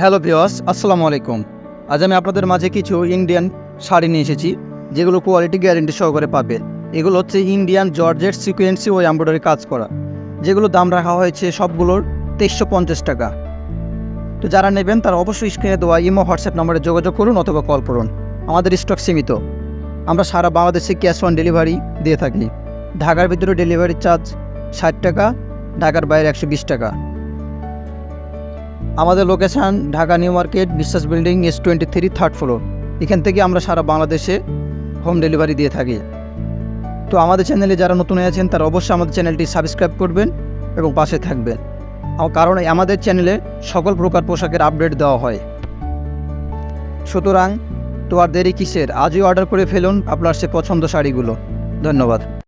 Hello ভিওয়াস আসসালামু আলাইকুম। আজ আমি আপনাদের মাঝে কিছু ইন্ডিয়ান শাড়ি নিয়ে এসেছি, যেগুলো কোয়ালিটি গ্যারেন্টি সহকারে পাবেন এগুলো হচ্ছে ইন্ডিয়ান জর্জেট সিকুয়েন্সি ও এমব্রয়ডারি কাজ করা, যেগুলো দাম রাখা হয়েছে সবগুলোর তেইশশো পঞ্চাশ টাকা। তো যারা নেবেন, তারা অবশ্যই স্ক্রিনে দেওয়া ইমো, হোয়াটসঅ্যাপ নম্বরে যোগাযোগ করুন অথবা কল করুন। আমাদের স্টক সীমিত। আমরা সারা বাংলাদেশে ক্যাশ অন ডেলিভারি দিয়ে থাকি। ঢাকার ভিতরে ডেলিভারি চার্জ ষাট টাকা, ঢাকার বাইরে একশো বিশ টাকা। আমাদের location Dhaka New Market, Biswas building S twenty three third floor এখান থেকে আমরা সারা বাংলাদেশে হোম ডেলিভারি দিয়ে থাকি। তো আমাদের চ্যানেলে যারা নতুন হয়ে আছেন, তারা অবশ্যই আমাদের চ্যানেলটি সাবস্ক্রাইব করবেন এবং পাশে থাকবেন। কারণ আমাদের চ্যানেলে সকল প্রকার পোশাকের আপডেট দেওয়া হয়। সুতরাং, তো আর দেরি কিসের? আজই অর্ডার করে ফেলুন আপনার সে পছন্দ শাড়িগুলো। ধন্যবাদ।